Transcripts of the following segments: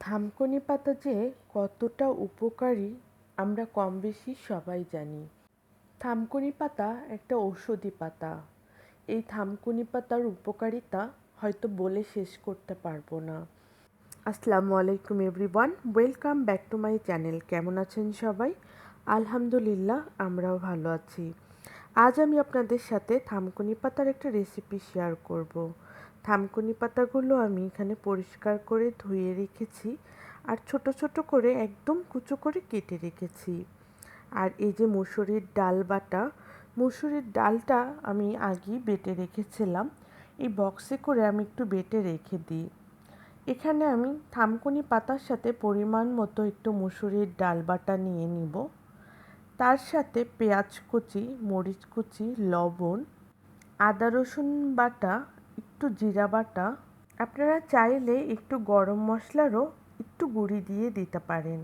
থামকুনি পাতা যে কতটা উপকারী, আমরা কম বেশি সবাই জানি। থামকুনি পাতা একটা ঔষধি পাতা। এই থামকুনি পাতার উপকারিতা হয়তো বলে শেষ করতে পারব না। আসসালামু আলাইকুম everyone, welcome back to my channel. কেমন আছেন সবাই? আলহামদুলিল্লাহ, আমরাও ভালো আছি। আজ আমি আপনাদের সাথে থামকুনি পাতার একটা রেসিপি শেয়ার করব। থামকুনি পাতাগুলো আমি এখানে পরিষ্কার করে ধুয়ে রেখেছি আর ছোট ছোট করে একদম কুচো করে কেটে রেখেছি। আর এই যে মুসুরির ডাল বাটা, মুসুরির ডালটা আমি আগেই বেটে রেখেছিলাম। এই বক্সে করে আমি একটু বেটে রেখে দিই। এখানে আমি থামকুনি পাতার সাথে পরিমাণ মতো একটু মুসুরির ডাল বাটা নিয়ে নিব। তার সাথে পেঁয়াজ কুচি, মরিচ কুচি, লবণ, আদা রসুন বাটা একটু জিরা বাটা আপনারা চাইলে একটু গরম মশলারও একটু গুঁড়ি দিয়ে দিতে পারেন।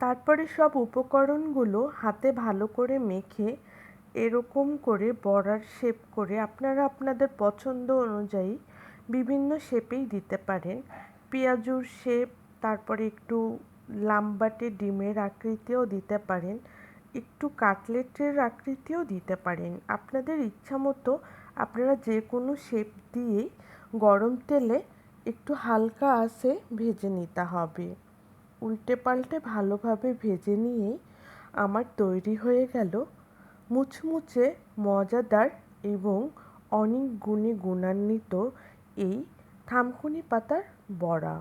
তারপরে সব উপকরণগুলো হাতে ভালো করে মেখে এরকম করে বড়ার শেপ করে আপনারা আপনাদের পছন্দ অনুযায়ী বিভিন্ন শেপেই দিতে পারেন। পেঁয়াজুর শেপ, তারপরে একটু লাম্বাটে ডিমের আকৃতিও দিতে পারেন। একটু কাটলেটের আকৃতিও দিতে পারেন। আপনাদের ইচ্ছা মতো আপনারা যে কোনো শেপ দিয়ে গরম তেলে একটু হালকা আসে ভেজে নিতে হবে। উল্টে পাল্টে ভালোভাবে ভেজে নিয়ে আমার তৈরি হয়ে গেল মুচমুচে মজাদার এবং অনেক গুণে গুণান্বিত এই থামকুনি পাতার বড়া।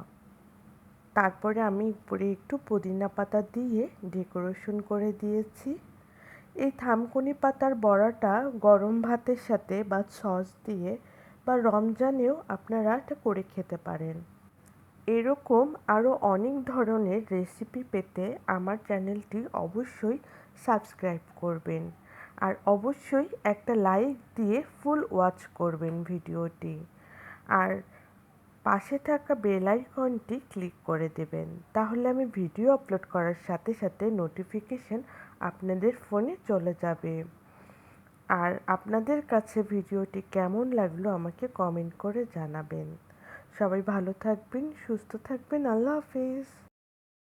তারপরে আমি উপরে একটু পুদিনা পাতা দিয়ে ডেকোরেশন করে দিয়েছি। এই থামকুনি পাতার বড়াটা গরম ভাতের সাথে বা সস দিয়ে বা রমজানেও আপনারা এটা করে খেতে পারেন। এরকম আরও অনেক ধরনের রেসিপি পেতে আমার চ্যানেলটি অবশ্যই সাবস্ক্রাইব করবেন। আর অবশ্যই একটা লাইক দিয়ে ফুল ওয়াচ করবেন ভিডিওটি। আর পাশে থাকা বেল আইকনটি ক্লিক করে দেবেন। তাহলে আমি ভিডিও আপলোড করার সাথে সাথে নোটিফিকেশন আপনাদের ফোনে চলে যাবে। আর আপনাদের কাছে ভিডিওটি কেমন লাগল আমাকে কমেন্ট করে জানাবেন। সবাই ভালো থাকবেন, সুস্থ থাকবেন, আল্লাহ হাফিজ।